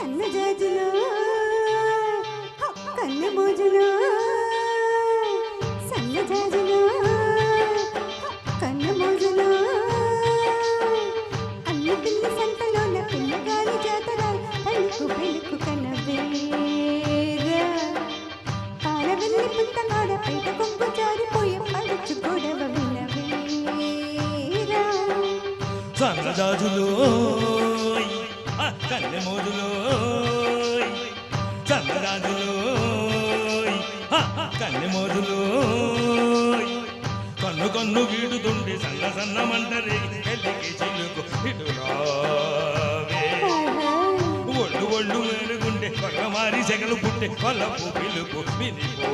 సన్న కన్న మోజులో సన్న కన్న మోజులో. అల్లు పిల్ల సంతలోన పిల్లగాలి జాతర తలుపు వెలుకు కనవేరా పాలవెల్లి పుట్టగాడ పైట కొంగు జారిపోయే పలుచు గొడవ వినవేరా సన్నజాజులో కన్నె మోజులో సన్నజాజులో కన్నె మోజులో కన్ను కన్ను వీడుతుండే సన్న సన్న మంటరే ఎల్లికి చిలుకు ఇటు రావే ఒళ్ళు ఒళ్ళు వేరుగుండే పక్క మారి సెగలు పుట్టే కొల్లపు పిలుపు వినిపో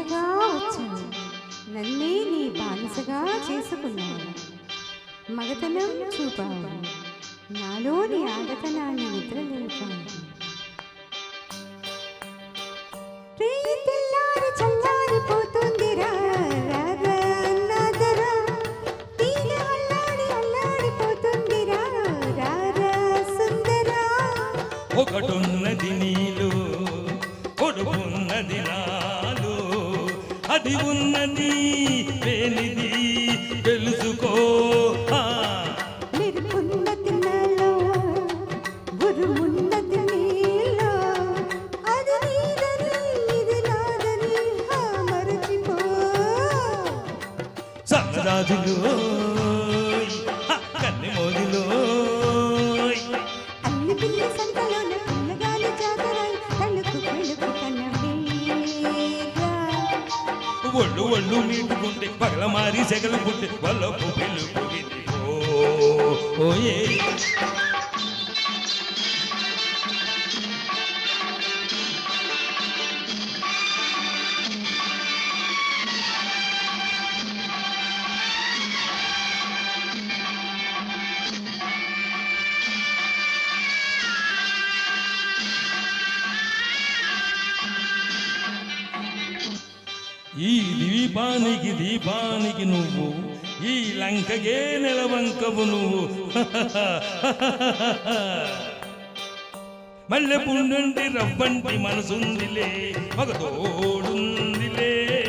బానిసగా వచ్చాను. నన్నే నీ బానిసగా చేసుకున్నాను మగతనం చూపావు. నాలోని ఆడతనాన్ని నిద్రలేపాను ఒకటున్నది నీలో కొడుకున్నది నా అది ఉన్నది లేనిది తెలుసుకో. ఆ, ఒళ్ళు ఒళ్ళు మీటుకుంటే పగల మారి సెగలు పుట్టే వల్లపు పిలుపు ఓ ఓయే. ఈ దీపానికి దీపానికి నువ్వు ఈ లంకగే నెలవంకవు నువ్వు. మల్లె పుండంటి రవ్వంటి మనసుందిలే మగ తోడుందిలే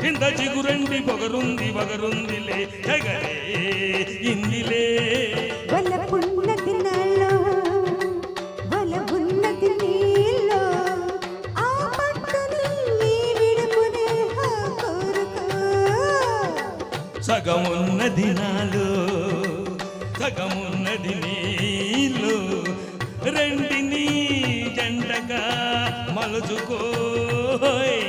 కింద చిగురంటి పొగరుంది పొగరుందిలే ఇందిలే. సగమున్నది నాలో సగమున్నది నీలో. రెండిని జంటగా మలుచుకోయ్.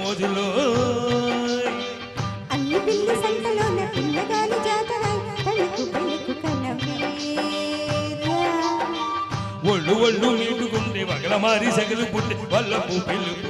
మోజులో అల్లి పిల్లి సంతలోన పిల్లగాలి జాతరై తలుకు పలుకు కనవేరా. ఒళ్ళు ఒళ్ళు మీటుకుంటే వగల మారి సగలు పుట్టి వల్లపు పిలుపు